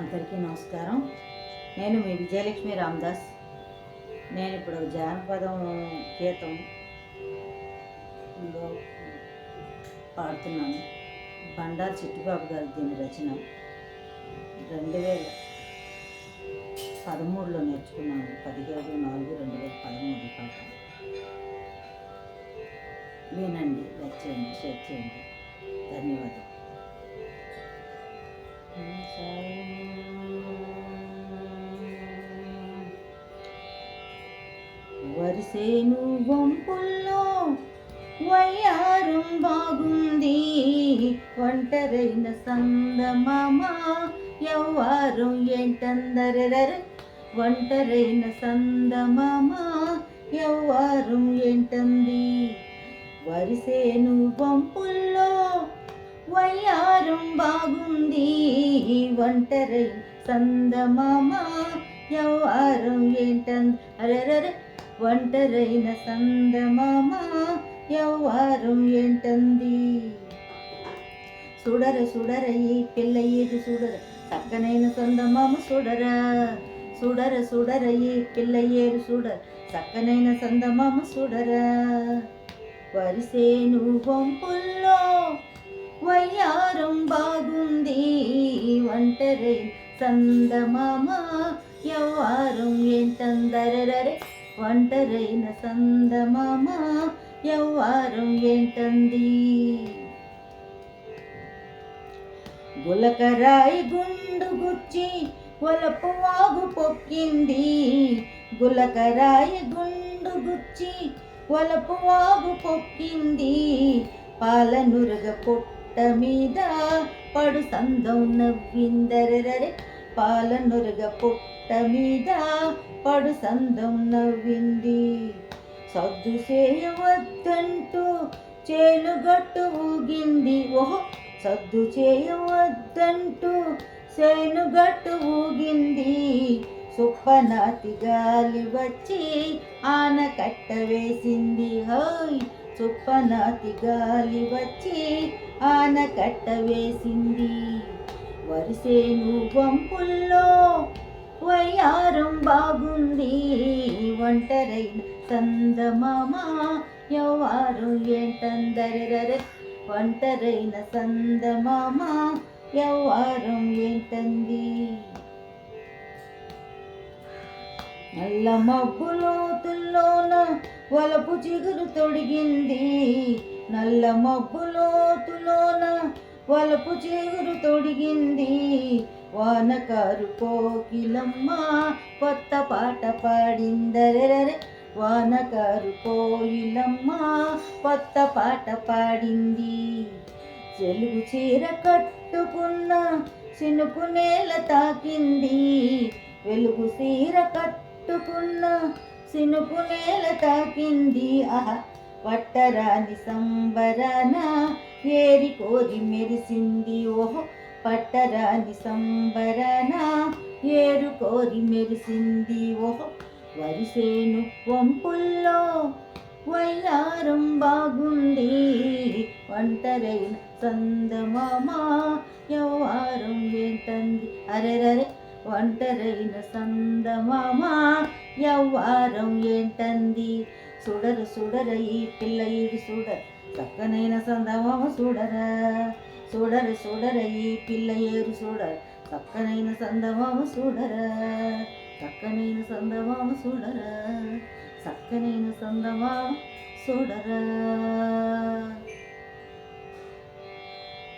అందరికీ నమస్కారం. నేను మీ విజయలక్ష్మి రామదాస్. నేను ఇప్పుడు జానపదం గీతం పాడుతున్నాను. బండారు చిట్టుబాబు గారు దీని రచన రెండు వేల పదమూడులో నేర్చుకున్నాను. పదిహేడు నాలుగు రెండు వేల పదమూడు పాట. వినండి లైక్ చేయండి షేర్ చేయండి. ధన్యవాదాలు. వరిసేను వంపుల్లో వయ్యారం బాగుంది. ఒంటరైన సందమామ? ఎవ్వారం ఏంటందరెరరే? ఒంటరైన సందమామ? ఎవ్వారం ఏంటంది? వరిసేను వంపుల్లో వయ్యారం బాగుంది ఒంటరై సందమామ యవ్వారం ఏంటంది అరెరరే ఒంటరైన సందమామ యవ్వారం ఏంటంది సుడర సుడర ఈ పిల్ల ఏది సుడర చక్కనైన సందమామ సుడరా సుడర సుడర ఈ పిల్ల ఏరు సుడర చక్కనైన సందమామ సుడరా వరిసేను వంపుల్లో వయ్యారం ఒంటరి సందమామ యవ్వారం ఏంటందరరే ఒంటరైన సందమామ యవ్వారం ఏంటంది గులకరాయి గుండు గుచ్చి ఒలపు వాగు పొక్కింది. గులకరాయి గుండు గుచ్చి ఒలపు వాగు పొక్కింది. పాలనురగ పొట్ట మీద పడు సందం నవ్విందరరే పాలనొరగ పుట్ట మీద పడు సందం నవ్వింది. సద్దు చేయవద్దంటూ చేనుగట్టు ఊగింది. ఓహో సద్దు చేయవద్దంటూ చేనుగట్టు ఊగింది. సుప్పనాతి గాలి వచ్చి ఆనకట్ట వేసింది. హో చుప్పనాతి గాలి వచ్చి ఆనకట్ట వేసింది. వరిసేను పంపుల్లో వయ్యారం బాగుంది. ఒంటరైన సందమామ యవ్వారం ఏంటందరి ఒంటరైన సందమామ యవ్వారం ఏంటంది? నల్ల మబ్బులోతుల్లోన వలపు చిగురు తొడిగింది. నల్ల మబ్బులోతులోన వలపు చిగురు తొడిగింది. వానకారు కోకిలమ్మ కొత్త పాట పాడిందరెరే వానకారు కోయిలమ్మ కొత్త పాట పాడింది. చెలుగు చీర కట్టుకున్న చినుకు నేల తాకింది. వెలుగు చీర కట్టు పెట్టుకున్న సినుపు నేల తాకింది. ఆహా పట్టరాని సంబరాన ఏరి కోరి మెరిసింది. ఓహో పట్టరాని సంబరాన ఏరు కోరి మెరిసింది. ఓహో వరిసేను వంపుల్లో వయ్యారం బాగుంది. ఒంటరైన సందమామ యవ్వారం ఏంటంది అరెరరే ఒంటరైన సందమామ యవ్వారం ఏంటంది సుడర సుడర ఈ పిల్ల ఇది సుడర చక్కనైన సందమామ సుడరా సుడర సుడర ఈ పిల్ల ఏరు సుడర చక్కనైన సందమామ సుడరా చక్కనైన సందమామ సుడరా చక్కనైన సందమామ సుడరా